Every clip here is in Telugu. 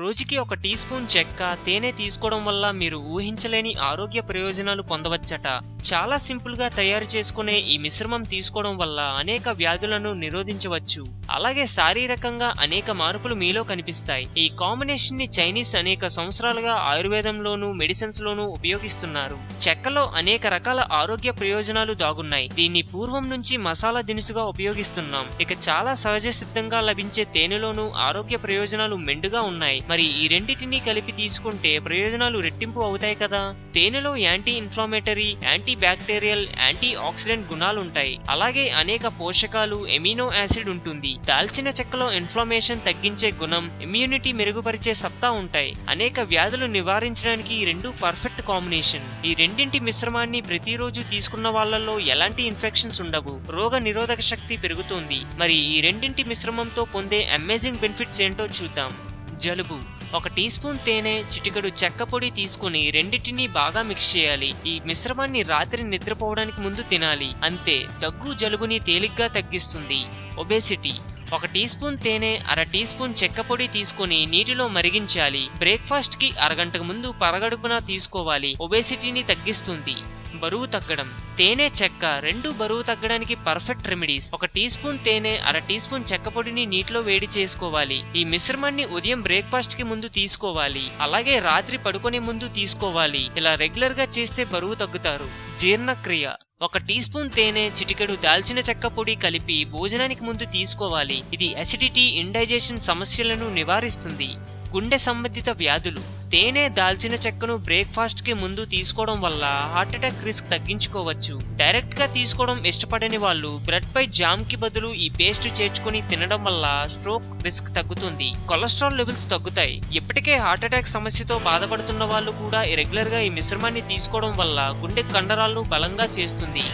రోజుకి ఒక టీ స్పూన్ చెక్క తేనె తీసుకోవడం వల్ల మీరు ఊహించలేని ఆరోగ్య ప్రయోజనాలు పొందవచ్చట. చాలా సింపుల్గా తయారు చేసుకునే ఈ మిశ్రమం తీసుకోవడం వల్ల అనేక వ్యాధులను నిరోధించవచ్చు. అలాగే శారీరకంగా అనేక మార్పులు మీలో కనిపిస్తాయి. ఈ కాంబినేషన్ని చైనీస్ అనేక సంవత్సరాలుగా ఆయుర్వేదంలోనూ మెడిసిన్స్ లోనూ ఉపయోగిస్తున్నారు. చెక్కలో అనేక రకాల ఆరోగ్య ప్రయోజనాలు దాగున్నాయి. దీన్ని పూర్వం నుంచి మసాలా దినుసుగా ఉపయోగిస్తున్నాం. ఇక చాలా సహజ సిద్ధంగా లభించే తేనెలోనూ ఆరోగ్య ప్రయోజనాలు మెండుగా ఉన్నాయి. మరి ఈ రెండింటినీ కలిపి తీసుకుంటే ప్రయోజనాలు రెట్టింపు అవుతాయి కదా? తేనెలో anti inflammatory anti bacterial anti oxidant గుణాలుంటాయి అలాగే అనేక పోషకాలు ఎమినో యాసిడ్ ఉంటుంది. దాల్చిన చెక్కలో ఇన్ఫ్లమేషన్ తగ్గించే గుణం ఇమ్యూనిటీ మెరుగుపరిచే సత్తా ఉంటాయి. అనేక వ్యాధులు నివారించడానికి ఈ రెండు పర్ఫెక్ట్ కాంబినేషన్. ఈ రెండింటి మిశ్రమాన్ని ప్రతిరోజు తీసుకున్న వాళ్ళల్లో ఎలాంటి ఇన్ఫెక్షన్స్ ఉండవు. రోగ నిరోధక శక్తి పెరుగుతుంది. మరి ఈ రెండింటి మిశ్రమంతో పొందే అమేజింగ్ బెనిఫిట్స్ ఏంటో చూద్దాం. జలుబు. ఒక టీ స్పూన్ తేనె చిటికెడు చెక్క పొడి తీసుకుని రెండింటినీ బాగా మిక్స్ చేయాలి. ఈ మిశ్రమాన్ని రాత్రి నిద్రపోవడానికి ముందు తినాలి. అంతే దగ్గు జలుబుని తేలిగ్గా తగ్గిస్తుంది. ఒబేసిటీ. ఒక టీ స్పూన్ తేనె అర టీ స్పూన్ చెక్క పొడి తీసుకొని నీటిలో మరిగించాలి. బ్రేక్ఫాస్ట్కి అరగంటకు ముందు పరగడుపున తీసుకోవాలి. ఒబేసిటీని తగ్గిస్తుంది. బరువు తగ్గడం. తేనె చెక్క రెండు బరువు తగ్గడానికి పర్ఫెక్ట్ రెమెడీస్ ఒక టీ స్పూన్ తేనె అర టీ స్పూన్ చెక్క పొడిని నీటిలో వేడి చేసుకోవాలి. ఈ మిశ్రమాన్ని ఉదయం బ్రేక్ఫాస్ట్కి ముందు తీసుకోవాలి. అలాగే రాత్రి పడుకునే ముందు తీసుకోవాలి. ఇలా రెగ్యులర్గా చేస్తే బరువు తగ్గుతారు. జీర్ణక్రియ. ఒక టీ స్పూన్ తేనె చిటికెడు దాల్చిన చెక్క పొడి కలిపి భోజనానికి ముందు తీసుకోవాలి. ఇది అసిడిటీ ఇండైజెషన్ సమస్యలను నివారిస్తుంది. గుండె సంబంధిత వ్యాధులు. తేనె దాల్చిన చెక్కను బ్రేక్ఫాస్ట్కి ముందు తీసుకోవడం వల్ల హార్ట్ అటాక్ రిస్క్ తగ్గించుకోవచ్చు. డైరెక్ట్గా తీసుకోవడం ఇష్టపడని వాళ్ళు బ్రెడ్ పై జామ్కి బదులు ఈ పేస్ట్ చేర్చుకుని తినడం వల్ల స్ట్రోక్ రిస్క్ తగ్గుతుంది. కొలెస్ట్రాల్ లెవెల్స్ తగ్గుతాయి. ఇప్పటికే హార్ట్ అటాక్ సమస్యతో బాధపడుతున్న వాళ్ళు కూడా రెగ్యులర్గా ఈ మిశ్రమాన్ని తీసుకోవడం వల్ల గుండె కండరాలను బలంగా చేస్తుంది.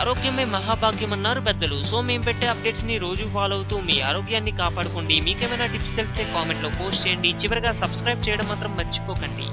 ఆరోగ్యమే మహాభాగ్యం అన్నారు పెద్దలు. సో మేము పెట్టే అప్డేట్స్ని రోజు ఫాలో అవుతూ మీ ఆరోగ్యాన్ని కాపాడుకోండి. మీకేమైనా టిప్స్ తెలిస్తే కామెంట్లో పోస్ట్ చేయండి. చివరిగా సబ్స్క్రైబ్ చేయడం మాత్రం మర్చిపోకండి.